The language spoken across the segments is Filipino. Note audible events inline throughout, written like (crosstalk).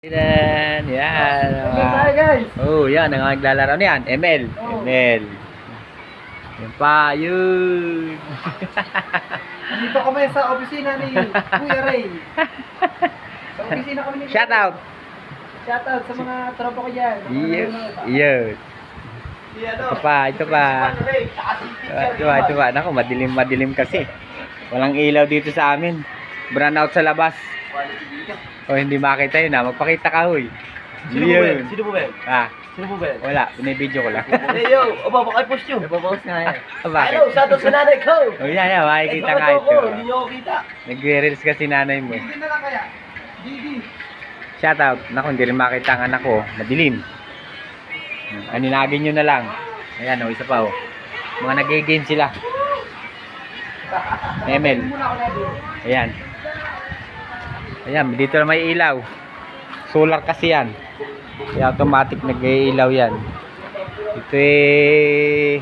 Yan, yan. Ano? Oh, yan ang naglalaro niyan. ML. Oh. ML. Yan pa, yun. Dito kami sa opisina ni Kuya Ray. Sa (laughs) opisina kami ni Shout out. Shout out sa mga tropa ko dyan. Yun. Yun. Ito pa, ito pa. Ito pa, ito pa. Naku, madilim, madilim kasi. Walang ilaw dito sa amin. Brown out sa labas. O hindi makita yun ha. Magpakita ka, huy. Sino po ba? Yun. Sino po ba yan? Ah, Sino po ba yan? wala. Binibidyo ko lang. (laughs) Hey yo, aba baka i-post nyo. Ipapost nga yan. Ah, Bakit? Hello, shout out sa nanay ko. O yan, yan. Makikita nga ito Hindi nyo ako kita. Nagre-reels kasi nanay mo. Hindi na lang kaya. Didi. Shout out. Naku, hindi rin makita ang anak ko. Madilim. Aninagin nyo na lang. Ayan, o, isa pa, o. Mga nag-game sila. (laughs) Dito. Ayan. Ayan, dito na may ilaw. Solar kasi yan. Kaya automatic nag-iilaw yan. Ito eh...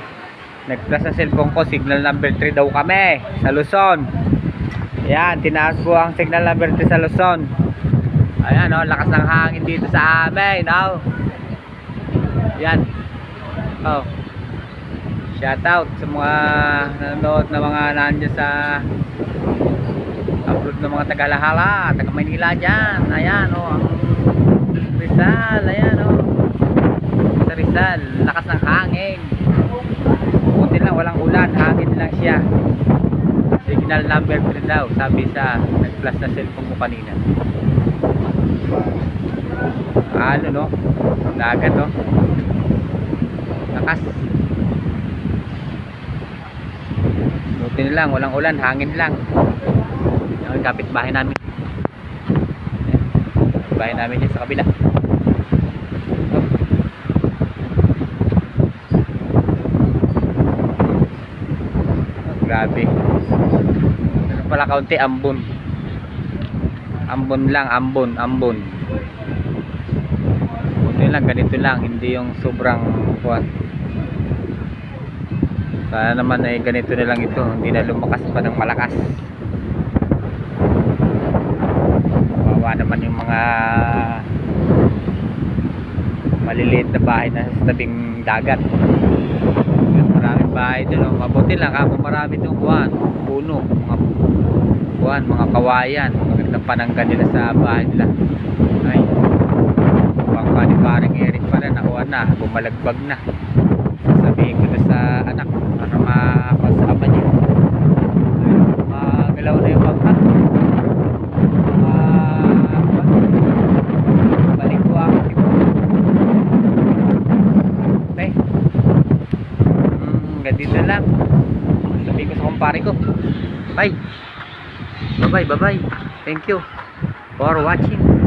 Nag-plus cellphone ko, signal number 3 daw kami sa Luzon. Ayan, tinaas ko ang signal number 3 sa Luzon. Ayan, oh, lakas ng hangin dito sa amin, oh. Ayan. Oh. Shout out sa mga nanonood na mga nandiyan sa upload ng mga taga-Lahala, taga Manila dyan. Ayan, oh, ang Rizal, ayan, oh. Sa Rizal, lakas ng hangin. Buti lang, walang ulan, hangin lang siya. Signal number 3 daw, sabi sa nag-flash na cellphone ko kanina. Ano, no? Dagat, no? Lakas. Buti lang, walang ulan, hangin lang. Yung kapitbahay namin. Bahay namin yan sa kabila. Grabe. Ano pala kaunti, ambon. Ambon lang, ambon, ambon. Buti lang, ganito lang, hindi yung sobrang kuwan. Sana naman ay ganito na lang ito, hindi na lumakas pa ng malakas. Kawawa naman yung mga maliliit na bahay na sa tabing dagat. Yun, Maraming bahay doon. oh. Mabuti lang kung marami doon kuhan, puno, mga kuhan, mga kawayan, magandang pananggan nila sa bahay nila. Ay, baka ni parang Eric pala nakuha na, bumalagbag na. Sabihin ko na sa anak Ganito na lang. Sabihin ko sa kumpare ko. Bye bye, bye bye. Thank you for watching.